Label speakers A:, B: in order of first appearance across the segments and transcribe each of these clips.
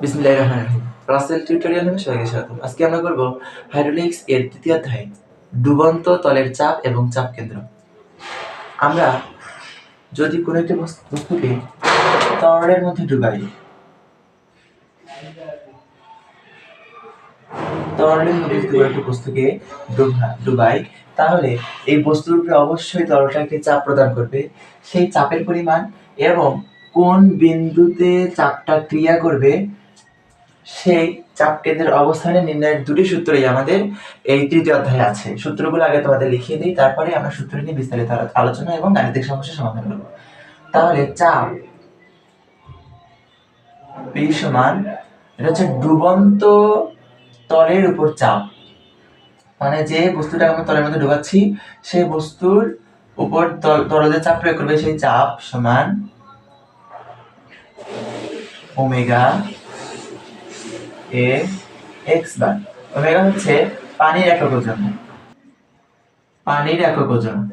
A: বিসমিল্লাহির রহমানির রহিম। রাসেল টিউটোরিয়াল সবাইকে স্বাগতম। আজকে আমরা করব হাইড্রোলিক্স এর তৃতীয় অধ্যায়, ডুবন্ত তলের চাপ এবং চাপ কেন্দ্র। আমরা যদি কোনো একটি বস্তুকে তরলের মধ্যে ডুবাই তরলের মধ্যে যদি একটি বস্তুকে ডুবা- ডুবাই, তাহলে এই বস্তুর উপরে অবশ্যই তরলটা একটি চাপ প্রদান করবে। সেই চাপের পরিমাণ এবং কোন বিন্দুতে চাপটা ক্রিয়া করবে সেই চাপ কেন্দ্রের অবস্থানে নির্ণয়ের দুটি সূত্রই আমাদের এই তৃতীয় অধ্যায়ে আছে। সূত্রগুলো আগে তোমাদের লিখিয়ে দিই, তারপরে আমরা সূত্র নিয়ে বিস্তারিত আলোচনা এবং গাণিতিক সমস্যা সমাধান করব। তাহলে চাপ সমান, এটা হচ্ছে ডুবন্ত তলের উপর চাপ। মানে যে বস্তুটা আমরা তলের মধ্যে ডুবাচ্ছি, সেই বস্তুর উপর তরলে চাপ প্রয়োগ করবে সেই চাপ সমান omega A, X bar. Omega হচ্ছে পানির একক ওজন। পানির একক ওজন।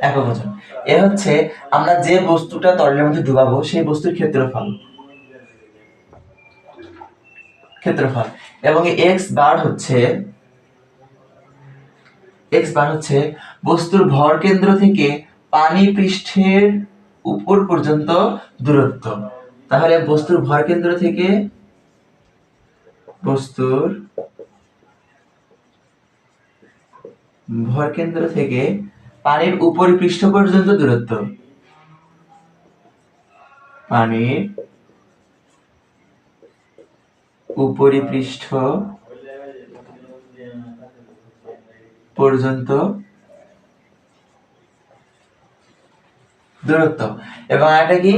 A: একক ওজন। এ হচ্ছে আমরা যে বস্তুটা তরলের মধ্যে ডুবাবো, সেই বস্তুর ক্ষেত্রফল। ক্ষেত্রফল। এবং এক্স বার হচ্ছে, এক্স বার হচ্ছে বস্তুর ভর কেন্দ্র থেকে পানি পৃষ্ঠের উপর পর্যন্ত দূরত্ব। তাহলে বস্তুর ভর কেন্দ্র থেকে বস্তুর ভর কেন্দ্র থেকে পানির উপরিপৃষ্ঠ পর্যন্ত দূরত্ব। পানির উপরিপৃষ্ঠ পর্যন্ত দূরত্ব। এবং এটা কি?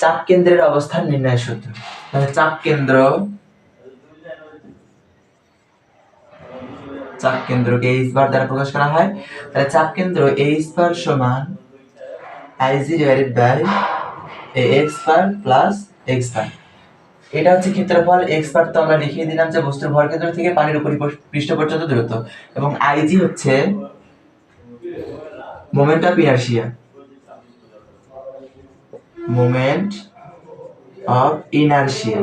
A: চাপ কেন্দ্রের অবস্থান নির্ণয় সূত্র। তাহলে চাপ কেন্দ্র চাপ কেন্দ্রকে এইচ বার দ্বারা প্রকাশ করা হয়। তাহলে চাপ কেন্দ্র এইচ বার সমান IG divided by X bar plus X bar এটা হচ্ছে ক্ষেত্রফল। এক্স বার তো আমরা লিখিয়ে দিলাম যে বস্তুর ভর কেন্দ্র থেকে পানির উপরি পৃষ্ঠ পর্যন্ত দূরত্ব। এবং আইজি হচ্ছে moment of inertia moment of inertia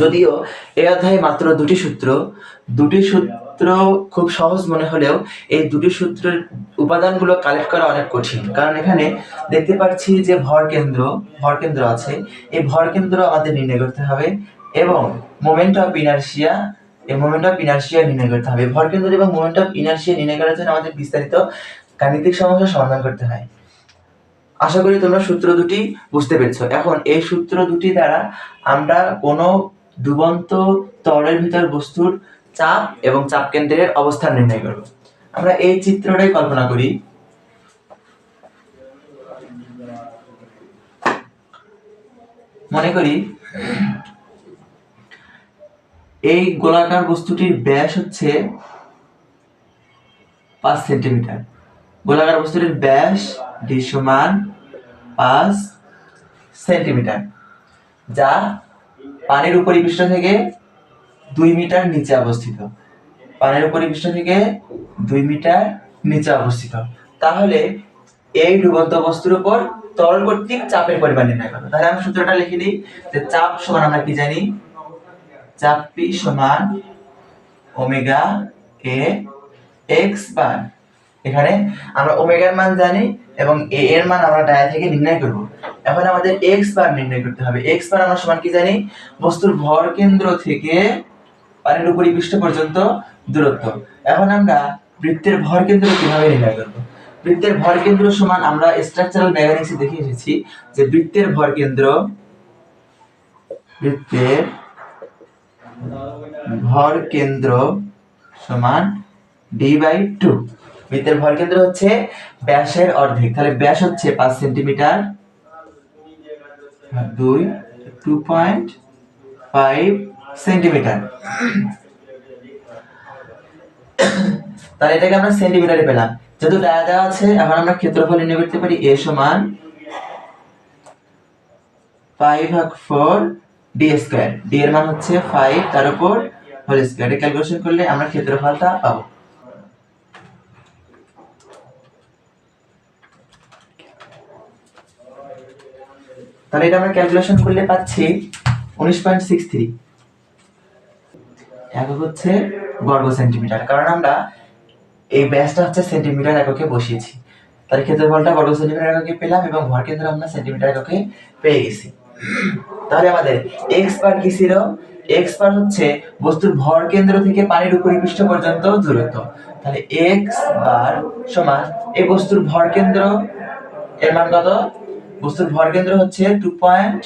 A: যদিও এই অধ্যায়ে মাত্র দুটি সূত্র দুটি সূত্র খুব সহজ মনে হলেও এই দুটি সূত্রের উপাদানগুলো কালেক্ট করা অনেক কঠিন। কারণ এখানে দেখতে পাচ্ছি যে ভর কেন্দ্র ভর কেন্দ্র আছে। এই ভর কেন্দ্র আমাদের নির্ণয় করতে হবে এবং মোমেন্ট অফ ইনার্শিয়া এই মোমেন্ট অফ ইনার্শিয়া নির্ণয় করতে হবে। ভর কেন্দ্র এবং মোমেন্ট অফ ইনার্শিয়া নির্ণয় করার জন্য আমাদের বিস্তারিত গাণিতিক সমস্যা সমাধান করতে হয়। আশা করি তোমরা সূত্র দুটি বুঝতে পেরেছ। এখন এই সূত্র দুটি দ্বারা আমরা কোনো ডুবন্ত তরলের ভিতর বস্তুর চাপ এবং চাপ কেন্দ্রের অবস্থান নির্ণয় করব। আমরা এই চিত্রটাই কল্পনা করি। মনে করি এই গোলাকার বস্তুটির ব্যাস হচ্ছে পাঁচ সেন্টিমিটার। গোলাকার বস্তুটির ব্যাস ডি সমান পাঁচ সেন্টিমিটার, যা পানির উপরিপৃষ্ঠ থেকে দুই মিটার নিচে অবস্থিত। পানির উপরিপৃষ্ঠ থেকে দুই মিটার নিচে অবস্থিত। তাহলে এই ডুবন্ত বস্তুর উপর তরল কর্তৃক চাপের পরিমাণ নির্ণয় করো। তাহলে আমি সূত্রটা লিখে দিই যে চাপ সমান আমরা কি জানি? চাপ পি সমান ওমেগা এ এক্স বার। এখানে আমরা ওমেগার মান জানি এবং এ এর মান আমরা ডায়া থেকে নির্ণয় করব। এখন আমাদের এক্স বার নির্ণয় করতে হবে। এক্স বার আমরা সমান কি জানি? বস্তুর ভর কেন্দ্র থেকে পানির উপরিপৃষ্ঠ পর্যন্ত দূরত্ব। এখন আমরা বৃত্তের ভর কেন্দ্র কীভাবে নির্ণয় করব? বৃত্তের ভর কেন্দ্র সমান আমরা স্ট্রাকচারাল মেকানিক্সে দেখে এসেছি যে বৃত্তের ভর কেন্দ্র বৃত্তের ভর কেন্দ্র সমান ডি বাই টু বৃত্তের ভর কেন্দ্র হচ্ছে ব্যাসের অর্ধেক। তাহলে ব্যাস হচ্ছে পাঁচ সেন্টিমিটার। দুই টু পয়েন্ট ফাইভ সেন্টিমিটার। তাহলে এটাকে আমরা সেন্টিমিটারে পেলাম। যেহেতু ডায়া দেওয়া আছে, এখন আমরা ক্ষেত্রফল নির্ণয় করতে পারি এ সমান ফাইভ ভাগ ফোর ডি স্কোয়ার ডি এর মান হচ্ছে ফাইভ তার উপর হোল স্কোয়ার ক্যালকুলেশন করলে আমরা ক্ষেত্রফলটা পাবো। তাহলে এটা আমরা ক্যালকুলেশন করলে পাচ্ছি উনিশ পয়েন্ট সিক্স থ্রি একক হচ্ছে বর্গ সেন্টিমিটার কারণ আমরা এই ব্যাসটা হচ্ছে সেন্টিমিটার এককে বসিয়েছি। তাহলে ক্ষেত্রফলটা বর্গ সেন্টিমিটার এককে পেলাম এবং ভর কেন্দ্র আমরা সেন্টিমিটার এককে পেয়ে গেছি। তাহলে আমাদের এক্স বার কি ছিল? এক্স বার হচ্ছে বস্তুর ভর কেন্দ্র থেকে পানির উপরিপৃষ্ঠ পর্যন্ত দূরত্ব। তাহলে এক্স বার সমান এই বস্তুর ভর কেন্দ্র এর মান কত? বস্তুর ভর কেন্দ্র হচ্ছে two point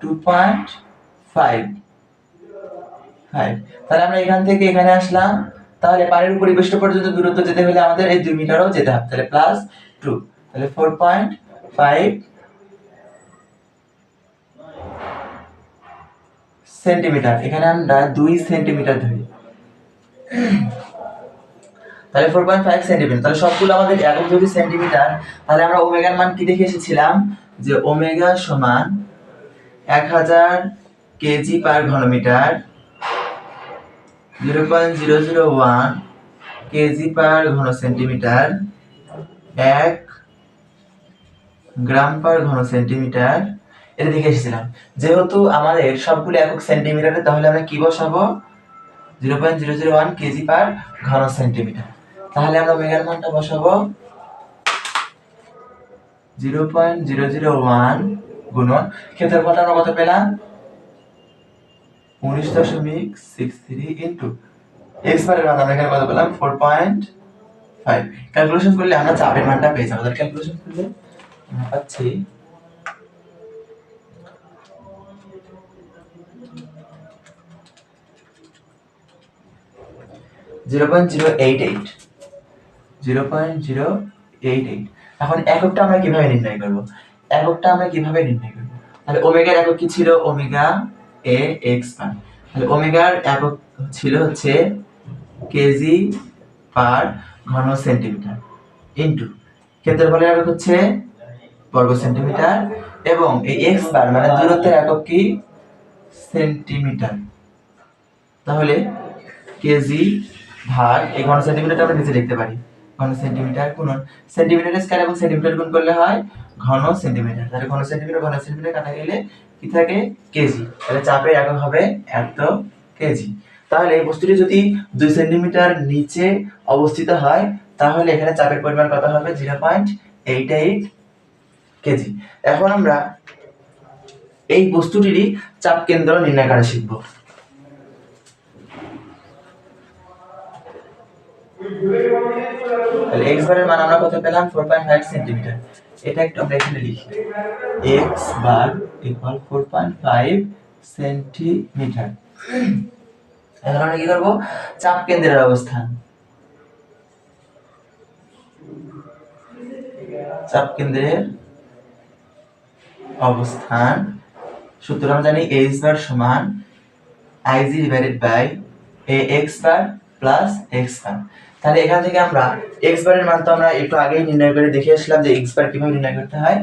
A: two point five five তাহলে আমরা এখান থেকে এখানে আসলাম। তাহলে পানির পর্যন্ত দূরত্ব যেতে হলে আমাদের এই দুই মিটারও যেতে হবে। তাহলে প্লাস টু তাহলে ফোর পয়েন্ট ফাইভ সেন্টিমিটার এখানে আমরা দুই সেন্টিমিটার ধরি। তাহলে ফোর পয়েন্ট ফাইভ সেন্টিমিটার তাহলে সবগুলো আমাদের একক যদি সেন্টিমিটার তাহলে আমরা ওমেগার মান কি দেখে এসেছিলাম? যে ওমেগা সমান এক হাজার KG per ঘনমিটার zero point zero zero one KG per ঘন সেন্টিমিটার এক গ্রাম পার ঘন সেন্টিমিটার। এটা দেখে এসেছিলাম। যেহেতু আমাদের সবগুলো একক সেন্টিমিটারে, তাহলে আমরা কি বসাবো? Zero point zero zero one KG per ঘন সেন্টিমিটার। তাহলে আমরা ওমেগার মানটা বসাবো zero point zero zero one গুণন ক্ষেত্রফলটা আমরা কত পেলাম? উনিশ দশমিক সিক্স থ্রি ইন্টু এক্স বারের মান আমরা এখানে কত পেলাম? ফোর পয়েন্ট ফাইভ ক্যালকুলেশন করলে আমরা চাপের মানটা পেয়ে যাব। তাহলে ক্যালকুলেশন করলে আমরা পাচ্ছি zero point zero eight eight. Zero point zero eight eight. এখন এককটা আমরা কীভাবে নির্ণয় করব? এককটা আমরা কীভাবে নির্ণয় করব? তাহলে ওমেগার একক কি ছিল? ওমেগা এ এক্স পার তাহলে ওমেগার একক ছিল হচ্ছে কেজি পার ঘন সেন্টিমিটার ইন্টু। ক্ষেত্রফলের একক হচ্ছে বর্গ সেন্টিমিটার এবং এই এক্স বার মানে দূরত্বের একক কি? সেন্টিমিটার। তাহলে কেজি ভাগ এই ঘন সেন্টিমিটারটা আমরা নিচে লিখতে পারি। ঘন সেন্টিমিটার গুণন সেন্টিমিটার স্কয়ার এবং সেন্টিমিটার গুণ করলে হয় ঘন সেন্টিমিটার তাহলে ঘন সেন্টিমিটার ঘন সেন্টিমিটার কাটা গেলে কি থাকে? কেজি। তাহলে চাপের একক হবে এত কেজি। তাহলে এই বস্তুটি যদি দুই সেন্টিমিটার নিচে অবস্থিত হয়, তাহলে এখানে চাপের পরিমাণ কত হবে? Zero point eight eight KG. এখন আমরা এই বস্তুটিরই চাপ কেন্দ্র নির্ণয় করা শিখব। তাহলে এক্স বারের মান আমরা কত পেলাম? ফোর পয়েন্ট ফাইভ সেন্টিমিটার এটা একটু আমরা এখানে লিখি। X bar equal four point five centimetre এখন আমরা কি করব? চাপ কেন্দ্রের অবস্থান। চাপ কেন্দ্রের অবস্থান। সূত্র আমরা জানি এইচ বার সমান IG divided by X bar plus X bar তাহলে এখান থেকে আমরা এক্স বারের মান তো আমরা একটু আগেই নির্ণয় করে দেখে আসলাম যে এক্স বার কীভাবে নির্ণয় করতে হয়।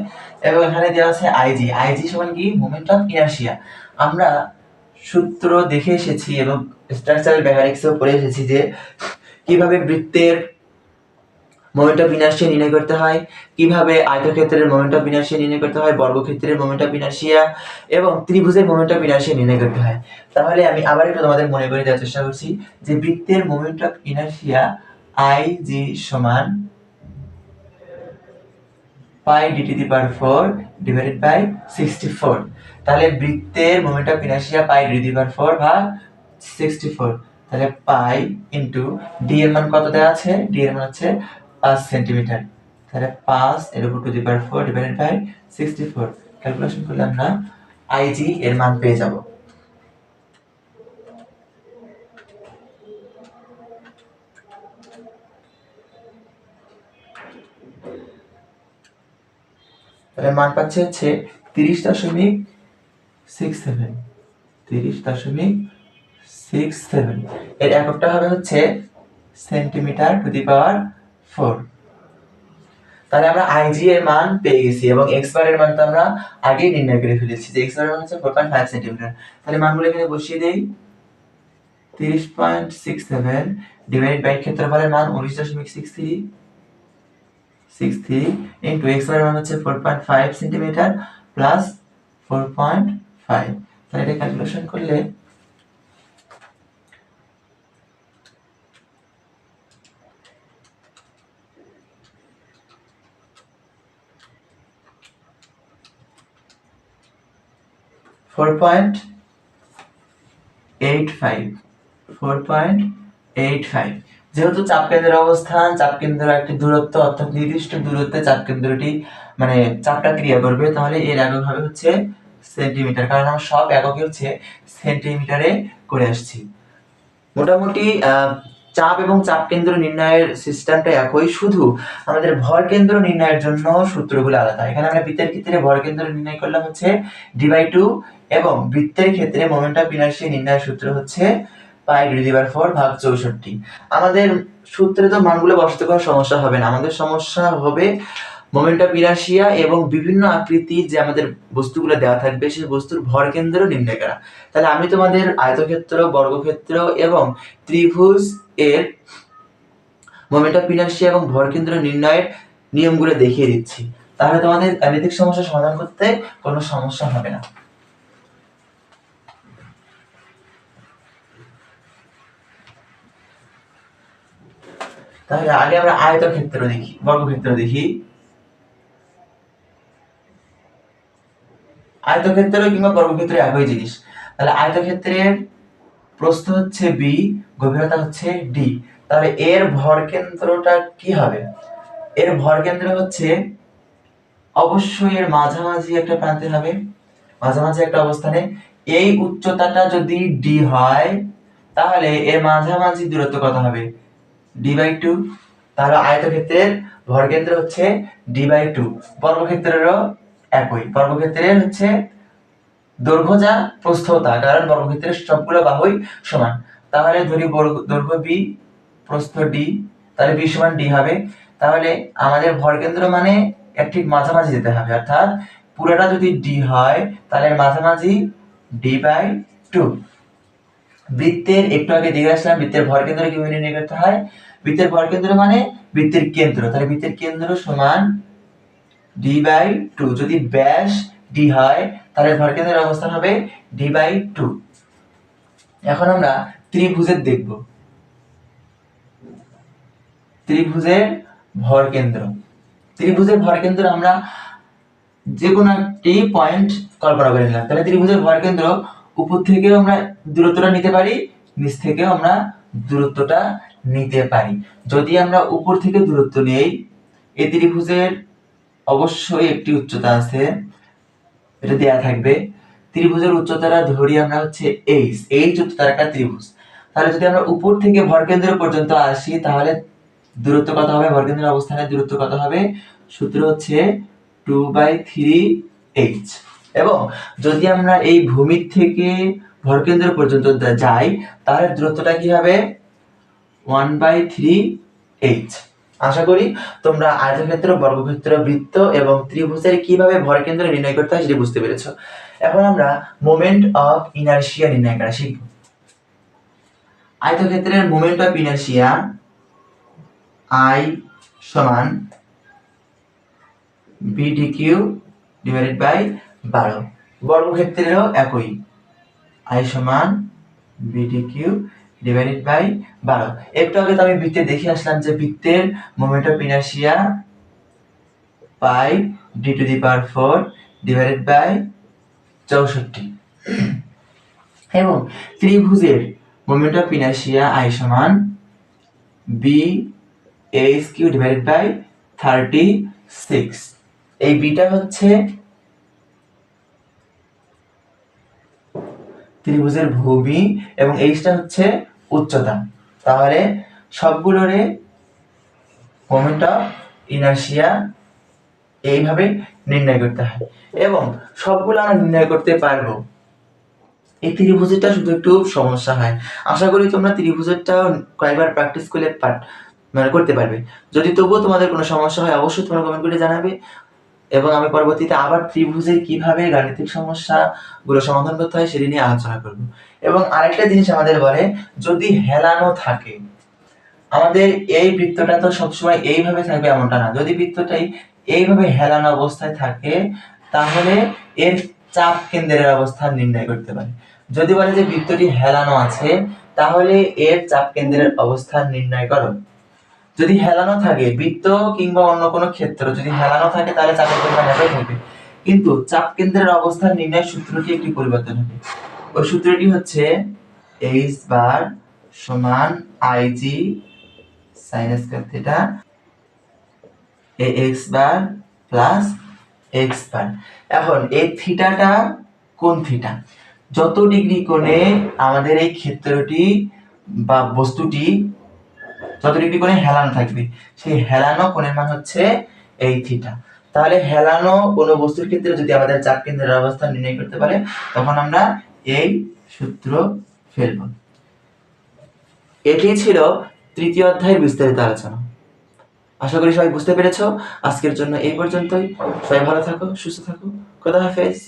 A: এবং এখানে দেওয়া আছে আইজি আইজি সমান কি? মোমেন্ট অফ ইনার্শিয়া আমরা সূত্র দেখে এসেছি এবং স্ট্রাকচারাল মেকানিক্সেও পড়ে এসেছি যে কীভাবে বৃত্তের মোমেন্ট অফ ইনার্শিয়া নির্ণয় করতে হয়, কীভাবে আয়তক্ষেত্রের মোমেন্ট অফ ইনার্শিয়া নির্ণয় করতে হয়, বর্গক্ষেত্রের মোমেন্ট অফ ইনার্শিয়া এবং ত্রিভুজের মোমেন্ট অফ ইনার্শিয়া নির্ণয় করতে হয়। তাহলে আমি আবার একটু তোমাদের মনে করে দেওয়ার চেষ্টা করছি যে বৃত্তের moment of inertia I G সমান pi D to the power four divided by sixty four. তাহলে বৃত্তের moment of inertia pi D to the power four ভাগ সিক্সটি ফোর। তাহলে পাই ইন্টু ডি এর মান কত দেওয়া আছে? ডি এর মান হচ্ছে পাঁচ সেন্টিমিটার। তাহলে পাঁচ এর উপর to the power four divided by sixty four. Calculation করলে আমরা আইজি এর মান পেয়ে যাব। তাহলে মান পাচ্ছে হচ্ছে তিরিশ দশমিক সিক্স সেভেন তিরিশ দশমিক সিক্স সেভেন এর এককটা হবে হচ্ছে centimetre to the power four তাহলে আমরা আইজি এর মান পেয়ে গেছি এবং এক্সের মান তো আমরা আগেই নির্ণয় করে ফেলেছি যে এক্স বার মান হচ্ছে ফোর পয়েন্ট ফাইভ সেন্টিমিটার তাহলে মানগুলো এখানে বসিয়ে দেই। তিরিশ point six seven divide by ক্ষেত্রফলের মান উনিশ দশমিক six three six three into X মান হচ্ছে four point five centimetre plus four point five তাহলে এটা ক্যালকুলেশন করলে four point eight five four point eight five যেহেতু চাপ কেন্দ্রের অবস্থান, চাপ কেন্দ্র একটি দূরত্ব, অর্থাৎ নির্দিষ্ট দূরত্বে চাপ কেন্দ্রটি মানে চাপটা ক্রিয়া করবে, তাহলে এর একক হবে হচ্ছে সেন্টিমিটার কারণ আমরা সব এককে হচ্ছে সেন্টিমিটারে করে আসছি। মোটামুটি চাপ এবং চাপ কেন্দ্র নির্ণয়ের সিস্টেমটা একই, শুধু আমাদের ভর কেন্দ্র নির্ণয়ের জন্য সূত্রগুলো আলাদা। এখানে আমরা বৃত্তের ক্ষেত্রে ভর কেন্দ্র নির্ণয় করলাম হচ্ছে ডি বাই টু এবং বৃত্তের ক্ষেত্রে মোমেন্ট অফ ইনার্সি নির্ণয়ের সূত্র হচ্ছে পাই ডি বাই ফোর ভাগ চৌষট্টি। আমাদের সূত্রে তো মানগুলো বসাতে কোনো সমস্যা হবে না। আমাদের সমস্যা হবে মোমেন্ট অফ ইনার্সিয়া এবং বিভিন্ন আকৃতির যে আমাদের বস্তুগুলো দেওয়া থাকবে, সেই বস্তুর ভর কেন্দ্র নির্ণয় করা। তাহলে আমি তোমাদের আয়তক্ষেত্র, বর্গক্ষেত্র এবং ত্রিভুজ এর মোমেন্ট অফ ইনার্সিয়া এবং ভর কেন্দ্র নির্ণয়ের নিয়মগুলো দেখিয়ে দিচ্ছি। তাহলে তোমাদের গাণিতিক সমস্যা সমাধান করতে কোনো সমস্যা হবে না। তাহলে আগে আমরা আয়তক্ষেত্র দেখি, বর্গক্ষেত্র দেখি। আয়তক্ষেত্র কিংবা বর্গক্ষেত্র একই জিনিস। তাহলে আয়তক্ষেত্রের প্রস্থ হচ্ছে বি গভীরতা হচ্ছে ডি তাহলে এর ভর কেন্দ্রটা কি হবে? এর ভর কেন্দ্র হচ্ছে, অবশ্যই এর মাঝামাঝি একটা প্রান্তে হবে। মাঝামাঝি একটা অবস্থানে। এই উচ্চতাটা যদি ডি হয়, তাহলে এর মাঝামাঝি দূরত্ব কত হবে? ডি বাই টু তাহলে আয়তক্ষেত্রের ভরকেন্দ্র হচ্ছে ডি বাই টু বর্গক্ষেত্রেরও একই। বর্গক্ষেত্রের হচ্ছে দৈর্ঘ্য যা প্রস্থতা কারণ বর্গক্ষেত্রের সবগুলো বাহুই সমান। তাহলে ধরি দৈর্ঘ্য বি প্রস্থ ডি তাহলে বি সমান ডি হবে। তাহলে আমাদের ভরকেন্দ্র মানে এর ঠিক মাঝামাঝি যেতে হবে। অর্থাৎ পুরোটা যদি ডি হয়, তাহলে মাঝামাঝি ডি বাই টু বৃত্তের, একটু আগে দেখে আসলাম, বৃত্তের ভর কেন্দ্র কীভাবে নির্ণয় করতে হয়? বৃত্তের ভর কেন্দ্র মানে বৃত্তের কেন্দ্র। তাহলে বৃত্তের কেন্দ্র সমান ডি বাই টু যদি ব্যাস ডি হয়, তাহলে ভর কেন্দ্রের অবস্থান হবে ডি বাই টু এখন আমরা ত্রিভুজের দেখব। ত্রিভুজের ভর কেন্দ্র। ত্রিভুজের ভর কেন্দ্র আমরা যে কোনো একটি পয়েন্ট কল্পনা করে নিলাম। তাহলে ত্রিভুজের ভর কেন্দ্র উপর থেকেও আমরা দূরত্বটা নিতে পারি, নিচ থেকেও আমরা দূরত্বটা নিতে পারি। যদি আমরা উপর থেকে দূরত্ব নেই, এই ত্রিভুজের অবশ্যই একটি উচ্চতা আছে, এটা দেয়া থাকবে। ত্রিভুজের উচ্চতাটা ধরি আমরা হচ্ছে এইচ এইচ উচ্চতার একটা ত্রিভুজ। তাহলে যদি আমরা উপর থেকে ভরকেন্দ্র পর্যন্ত আসি, তাহলে দূরত্ব কত হবে? ভরকেন্দ্রের অবস্থানের দূরত্ব কত হবে? সূত্র হচ্ছে টু বাই থ্রি এইচ এবং যদি আমরা এই ভূমির থেকে ভরকেন্দ্র পর্যন্ত যাই, তাহলে দূরত্বটা কি হবে? ওয়ান বাই থ্রি এইচ আশা করি তোমরা আয়তক্ষেত্র, বর্গক্ষেত্র, বৃত্ত এবং ত্রিভুজের কীভাবে ভরকেন্দ্র নির্ণয় করতে হয় সেটি বুঝতে পেরেছ। এখন আমরা মোমেন্ট অফ ইনার্শিয়া নির্ণয় করা শিখব। আয়তক্ষেত্রের মোমেন্ট অফ ইনার্শিয়া আই সমান বিডি কিউ ডিভাইডেড বাই বারো। বর্গক্ষেত্রেরও একই। আই সমান বিডি কিউ ডিভাইডেড বাই বারো। একটু আগে তো আমি বৃত্তে দেখে আসলাম যে বৃত্তের moment of inertia pi D to the power four divided by চৌষট্টি। এবং ত্রিভুজের মোমেন্ট অফ ইনার্শিয়া আই সমান B H cube divided by thirty six এই বিটা হচ্ছে ত্রিভুজের ভূমি এবং এইচটা হচ্ছে উচ্চতা। তাহলে সবগুলোরে মোমেন্ট অফ ইনার্শিয়া এইভাবে নির্ণয় করতে হয়। এবং সবগুলো আমরা নির্ণয় করতে পারব। এই ত্রিভুজেরটা শুধু একটু সমস্যা হয়। আশা করি তোমরা ত্রিভুজেরটা কয়েকবার প্র্যাকটিস করলে মানে করতে পারবে। যদি তবুও তোমাদের কোনো সমস্যা হয়, অবশ্যই তোমরা কমেন্ট করে জানাবে। এবং আমি পরবর্তীতে আবার ত্রিভুজের কীভাবে গাণিতিক সমস্যাগুলো সমাধান করতে হয় সেটি নিয়ে আলোচনা করব। এবং আরেকটা জিনিস আমাদের বলে, যদি হেলানো থাকে, আমাদের এই বৃত্তটা তো সবসময় এইভাবে থাকবে এমনটা না। যদি বৃত্তটাই এইভাবে হেলানো অবস্থায় থাকে, তাহলে এর চাপ কেন্দ্রের অবস্থান নির্ণয় করতে পারে। যদি বলে যে বৃত্তটি হেলানো আছে, তাহলে এর চাপ কেন্দ্রের অবস্থান নির্ণয় করো। যদি হেলানো থাকে, বৃত্ত কিংবা অন্য কোনো ক্ষেত্র, যদি হেলানো থাকে, তাহলে চাপের পরিমাণ একই থাকবে। কিন্তু চাপ কেন্দ্রের অবস্থান নির্ণয় সূত্রটি একটি পরিবর্তন হবে? ওই সূত্রটি হচ্ছে এইচ বার সমান IG sine square theta A X bar plus X bar এখন এই থিটাটা কোন থিটা যত ডিগ্রি কোণে আমাদের এই ক্ষেত্রটি বা বস্তুটি যত ডিগ্রি কোণে হেলানো থাকবে, সেই হেলানো কোণের মান হচ্ছে এই থিটা তাহলে হেলানো কোনো বস্তুর ক্ষেত্রে যদি আমাদের চাপ কেন্দ্রের অবস্থান নির্ণয় করতে পারে, তখন আমরা এই সূত্র ফেলব। এটি ছিল তৃতীয় অধ্যায়ের বিস্তারিত আলোচনা। আশা করি সবাই বুঝতে পেরেছ। আজকের জন্য এই পর্যন্তই। সবাই ভালো থাকো, সুস্থ থাকো। খোদা হাফেজ।